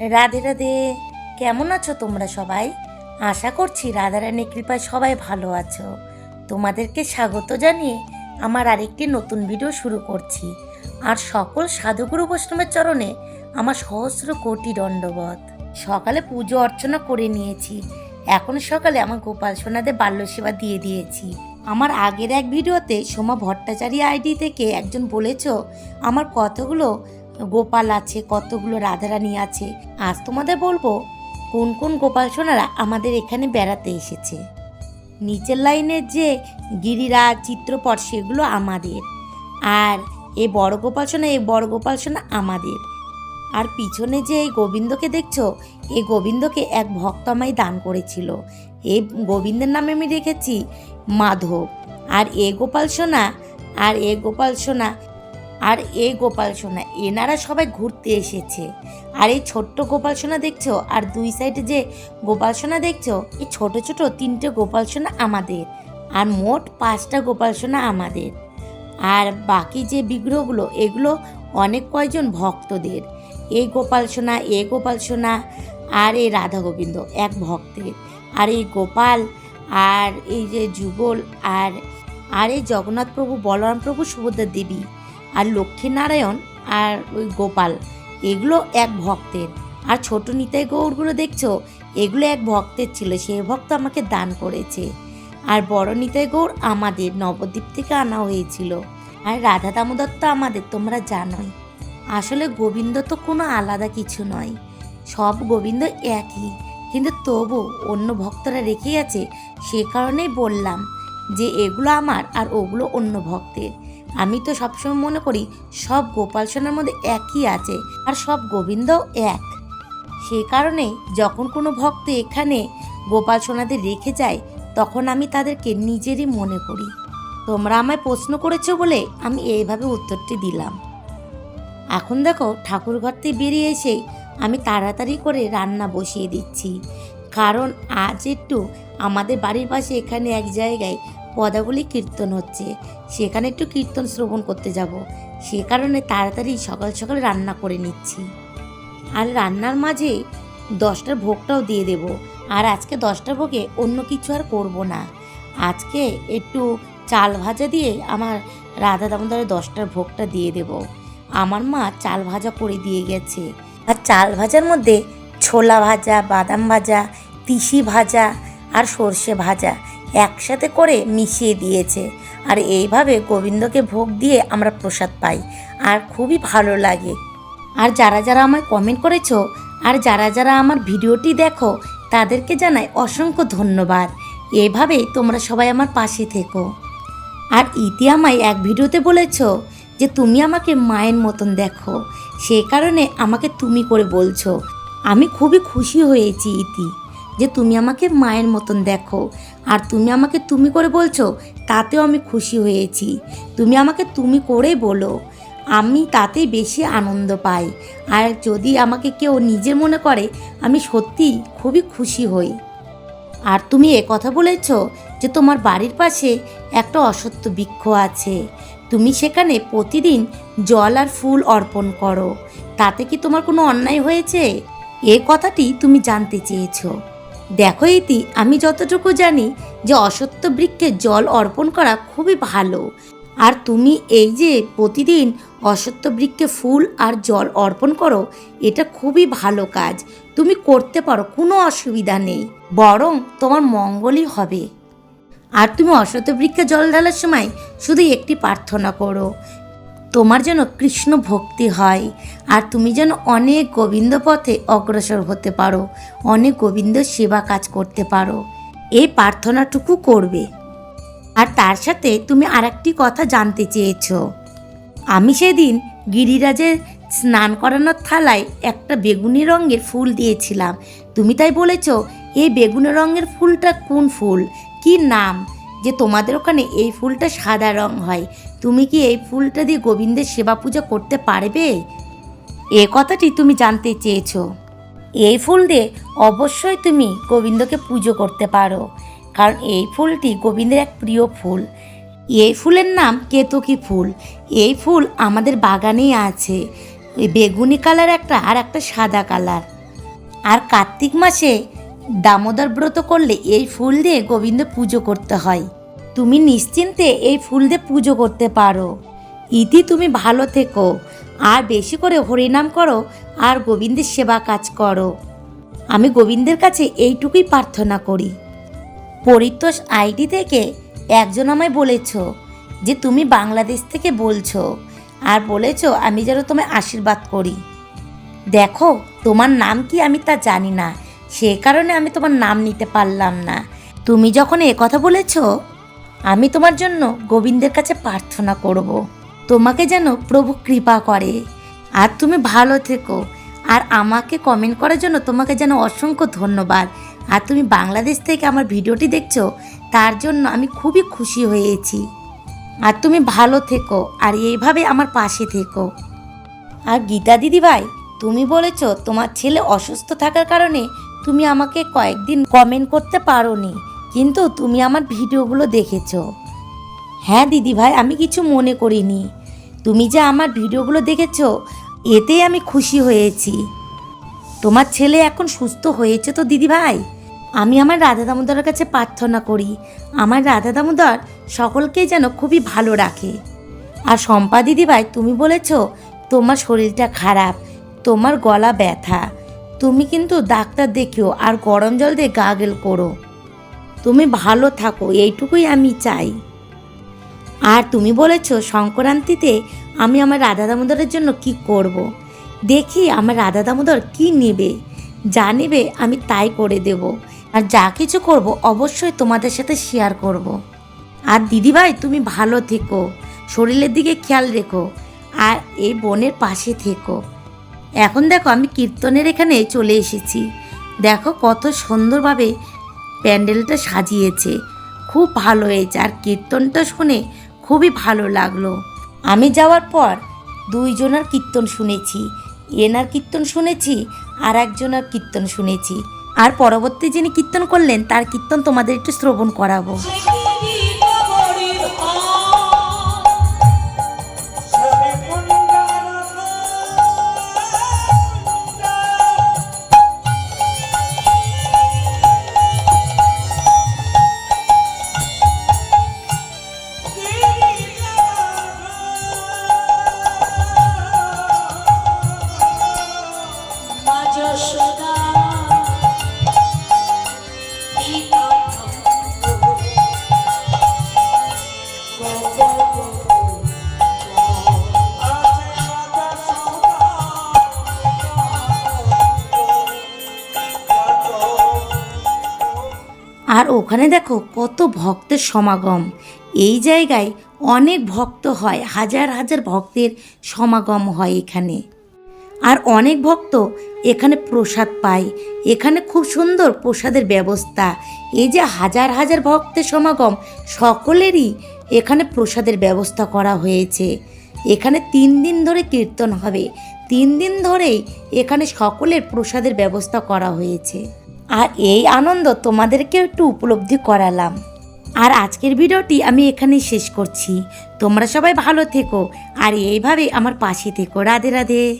রাধে রাধে। কেমন আছো তোমরা সবাই? আশা করছি রাধারানী কৃপায় সবাই ভালো আছো। তোমাদেরকে স্বাগত জানিয়ে আমার আরেকটি নতুন ভিডিও শুরু করছি। আর সকল সাধুগুরু বৈষ্ণবের চরণে আমার সহস্র কোটি দণ্ডবধ সকালে পুজো অর্চনা করে নিয়েছি। এখন সকালে আমার গোপাল সোনাদের বাল্য সেবা দিয়ে দিয়েছি। আমার আগের এক ভিডিওতে সোমা ভট্টাচারী আইডি থেকে একজন বলেছ, আমার কতগুলো গোপাল আছে, কতগুলো রাধারানী আছে। আজ তোমাদের বলব, কোন কোন গোপাল সোনারা আমাদের এখানে বেড়াতে এসেছে। নিচের লাইনের যে গিরিরাজ, চিত্রপট, সেগুলো আমাদের। আর এ বড় গোপাল সোনা এই বড় গোপাল সোনা আমাদের। আর পিছনে যে এই গোবিন্দকে দেখছ এই গোবিন্দকে এক ভক্ত আমায় দান করেছিল। এই গোবিন্দের নামে আমি রেখেছি মাধব। আর এ গোপাল সোনা, আর এ গোপাল সোনা আর এ গোপাল সোনা, এনারা সবাই ঘুরতে এসেছে। আর এই ছোট্ট গোপাল সোনা দেখছ? আর দুই সাইডে যে গোপাল সোনা দেখছ? এই ছোট ছোট তিনটে গোপাল সোনা আমাদের। আর মোট পাঁচটা গোপাল সোনা আমাদের। আর বাকি যে বিগ্রহগুলো, এগুলো অনেক কয়জন ভক্তদের? এই গোপাল সোনা, এ গোপাল সোনা, আর এই রাধা গোবিন্দ, এক ভক্তের। আর এই গোপাল, আর এই যে যুগল, আর আর এই জগন্নাথ প্রভু, বলরাম প্রভু, সুভদ্রা দেবী। আর লক্ষ্মীনারায়ণ আর ওই গোপাল, এগুলো এক ভক্তের। আর ছোট নিতাই গৌরগুলো দেখছ? এগুলো এক ভক্তের ছিল, সে ভক্ত আমাকে দান করেছে। আর বড় নিতাই গৌর আমাদের নবদ্বীপ থেকে আনা হয়েছিল। আর রাধা দামোদর তো আমাদের, তোমরা জানোই। আসলে গোবিন্দ তো কোনো আলাদা কিছু নয়। সব গোবিন্দ একই। কিন্তু তবু অন্য ভক্তরা রেখে গেছে, সে কারণেই বললাম যে এগুলো আমার আর ওগুলো অন্য ভক্তের। আমি তো সবসময় মনে করি, সব গোপাল সোনার মধ্যে একই আছে আর সব গোবিন্দও এক। সে কারণে যখন কোনো ভক্ত এখানে গোপাল সোনাদের রেখে যায়, তখন আমি তাদেরকে নিজেরই মনে করি। তোমরা আমায় প্রশ্ন করেছ বলে আমি এইভাবে উত্তরটি দিলাম। এখন দেখো, ঠাকুর ঘর থেকে বেরিয়ে এসেই আমি তাড়াতাড়ি করে রান্না বসিয়ে দিচ্ছি। কারণ আজ একটু আমাদের বাড়ির পাশে এখানে এক জায়গায় পদাগুলি কীর্তন হচ্ছে। সেখানে একটু কীর্তন শ্রবণ করতে যাব। সে কারণে তাড়াতাড়ি সকাল সকাল রান্না করে নিচ্ছি। আর রান্নার মাঝে দশটার ভোগটাও দিয়ে দেব। আর আজকে দশটার ভোগে অন্য কিছু আর করব না। আজকে একটু চাল ভাজা দিয়ে আমার রাধা দামোদরের দশটার ভোগটা দিয়ে দেব। আমার মা চাল ভাজা করে দিয়ে গেছে। আর চাল ভাজার মধ্যে ছোলা ভাজা, বাদাম ভাজা, তিসি ভাজা আর সর্ষে ভাজা একসাথে করে মিশিয়ে দিয়েছে। আর এইভাবে গোবিন্দকে ভোগ দিয়ে আমরা প্রসাদ পাই। আর খুবই ভালো লাগে। আর যারা যারা আমায় কমেন্ট করেছ, আর যারা যারা আমার ভিডিওটি দেখো, তাদেরকে জানাই অসংখ্য ধন্যবাদ। এভাবে তোমরা সবাই আমার পাশে থেকো। আর ইতি আমায় এক ভিডিওতে বলেছ যে, তুমি আমাকে মায়ের মতন দেখো। সেই কারণে আমাকে তুমি করে বলছো। আমি খুবই খুশি হয়েছি ইতি। যে তুমি আমাকে মায়ের মতন দেখো। আর তুমি আমাকে তুমি করে বলছো, তাতেও আমি খুশি হয়েছি। তুমি আমাকে তুমি করেই বলো। আমি তাতেই বেশি আনন্দ পাই। আর যদি আমাকে কেউ নিজের মনে করে, আমি সত্যি খুবই খুশি হই। আর তুমি এ কথা বলেছ যে তোমার বাড়ির পাশে একটা অসত্য বৃক্ষ আছে। তুমি সেখানে প্রতিদিন জল আর ফুল অর্পণ করো। তাতে কি তোমার কোনো অন্যায় হয়েছে? এ কথাটি তুমি জানতে চেয়েছো। দেখো ইতি, আমি যতটুকু জানি যে অসত্য বৃক্ষে জল অর্পণ করা খুবই ভালো। আর তুমি এই যে প্রতিদিন অসত্য বৃক্ষে ফুল আর জল অর্পণ করো, এটা খুবই ভালো কাজ। তুমি করতে পারো, কোনো অসুবিধা নেই। বরং তোমার মঙ্গলই হবে। আর তুমি অসত্য বৃক্ষে জল ঢালার সময় শুধু একটি প্রার্থনা করো। তোমার যেন কৃষ্ণ ভক্তি হয় আর তুমি যেন অনেক গোবিন্দ পথে অগ্রসর হতে পারো, অনেক গোবিন্দ সেবা কাজ করতে পারো। এই প্রার্থনাটুকু করবে। আর তার সাথে তুমি আরেকটি কথা জানতে চেয়েছো। আমি সেদিন গিরিরাজের স্নান করানোর থালায় একটা বেগুনি রঙের ফুল দিয়েছিলাম। তুমি তাই বলেছ, এই বেগুনি রঙের ফুলটা কোন ফুল? কি নাম? যে তোমাদের ওখানে এই ফুলটা সাদা রং হয়, তুমি কি এই ফুলটা দিয়ে গোবিন্দের সেবা পূজা করতে পারবে? এ কথাটি তুমি জানতে চেয়েছো। এই ফুল দিয়ে অবশ্যই তুমি গোবিন্দকে পুজো করতে পারো, কারণ এই ফুলটি গোবিন্দের এক প্রিয় ফুল। এই ফুলের নাম কেতকী ফুল। এই ফুল আমাদের বাগানেই আছে। বেগুনি কালার একটা আর একটা সাদা কালার। আর কার্তিক মাসে দামোদর ব্রত করলে এই ফুল দিয়ে গোবিন্দ পুজো করতে হয়। তুমি নিশ্চিন্তে এই ফুল দিয়ে পুজো করতে পারো। ইতি তুমি ভালো থেকো। আর বেশি করে হরিনাম করো আর গোবিন্দের সেবা কাজ করো। আমি গোবিন্দের কাছে এইটুকুই প্রার্থনা করি। পরিতোষ আইডি থেকে একজন আমায় বলেছ যে, তুমি বাংলাদেশ থেকে বলছো আর বলেছ আমি যেন তোমায় আশীর্বাদ করি। দেখো, তোমার নাম কি আমি তা জানি না। সে কারণে আমি তোমার নাম নিতে পারলাম না। তুমি যখন এ কথা বলেছ, আমি তোমার জন্য গোবিন্দের কাছে প্রার্থনা করব। তোমাকে যেন প্রভু কৃপা করে। আর তুমি ভালো থেকো। আর আমাকে কমেন্ট করার জন্য তোমাকে যেন অসংখ্য ধন্যবাদ। আর তুমি বাংলাদেশ থেকে আমার ভিডিওটি দেখছ, তার জন্য আমি খুবই খুশি হয়েছি। আর তুমি ভালো থেকো। আর এইভাবে আমার পাশে থেকো। আর গীতা দিদি ভাই তুমি বলেছ তোমার ছেলে অসুস্থ থাকার কারণে তুমি আমাকে কয়েকদিন কমেন্ট করতে পারোনি, কিন্তু তুমি আমার ভিডিওগুলো দেখেছ। হ্যাঁ দিদি ভাই, আমি কিছু মনে করিনি। তুমি যে আমার ভিডিওগুলো দেখেছ এতেই আমি খুশি হয়েছি। তোমার ছেলে এখন সুস্থ হয়েছে তো দিদি ভাই? আমি আমার রাধা দামোদরের কাছে প্রার্থনা করি, আমার রাধা দামোদর সকলকেই যেন খুবই ভালো রাখে। আর শম্পা দিদিভাই তুমি বলেছ, তোমার শরীরটা খারাপ, তোমার গলা ব্যথা তুমি কিন্তু ডাক্তার দেখিও আর গরম জল দিয়ে গাগেল করো। তুমি ভালো থাকো, এইটুকুই আমি চাই। আর তুমি বলেছ সংক্রান্তিতে আমি আমার রাধা দামোদরের জন্য কি করব। দেখি আমার রাধা দামোদর কি নেবে। যা নেবে আমি তাই করে দেব। আর যা কিছু করব অবশ্যই তোমাদের সাথে শেয়ার করব। আর দিদিভাই, তুমি ভালো থেকো। শরীরের দিকে খেয়াল রেখো। আর এই বোনের পাশে থেকো। এখন দেখো আমি কীর্তনের এখানে চলে এসেছি। দেখো কত সুন্দরভাবে প্যান্ডেলটা সাজিয়েছে। খুব ভালো হয়েছে। আর কীর্তনটা শুনে খুবই ভালো লাগল। আমি যাওয়ার পর দুইজনের কীর্তন শুনেছি। এনার কীর্তন শুনেছি আর একজনের কীর্তন শুনেছি। আর পরবর্তী যিনি কীর্তন করলেন, তার কীর্তন তোমাদের একটু শ্রবণ করাবো। ওখানে দেখো কত ভক্তের সমাগম। এই জায়গায় অনেক ভক্ত হয়, হাজার হাজার ভক্তের সমাগম হয় এখানে। আর অনেক ভক্ত এখানে প্রসাদ পায়, এখানে খুব সুন্দর প্রসাদের ব্যবস্থা। এই যে হাজার হাজার ভক্তের সমাগম, সকলেরই এখানে প্রসাদের ব্যবস্থা করা হয়েছে। এখানে তিন দিন ধরে কীর্তন হবে, তিন দিন ধরেই এখানে সকলের প্রসাদের ব্যবস্থা করা হয়েছে। আর এই আনন্দ তোমাদেরকে একটু উপলব্ধি করালাম। আর আজকের ভিডিওটি আমি এখানেই শেষ করছি। তোমরা সবাই ভালো থেকো। আর এইভাবে আমার পাশে থেকো। রাধে রাধে।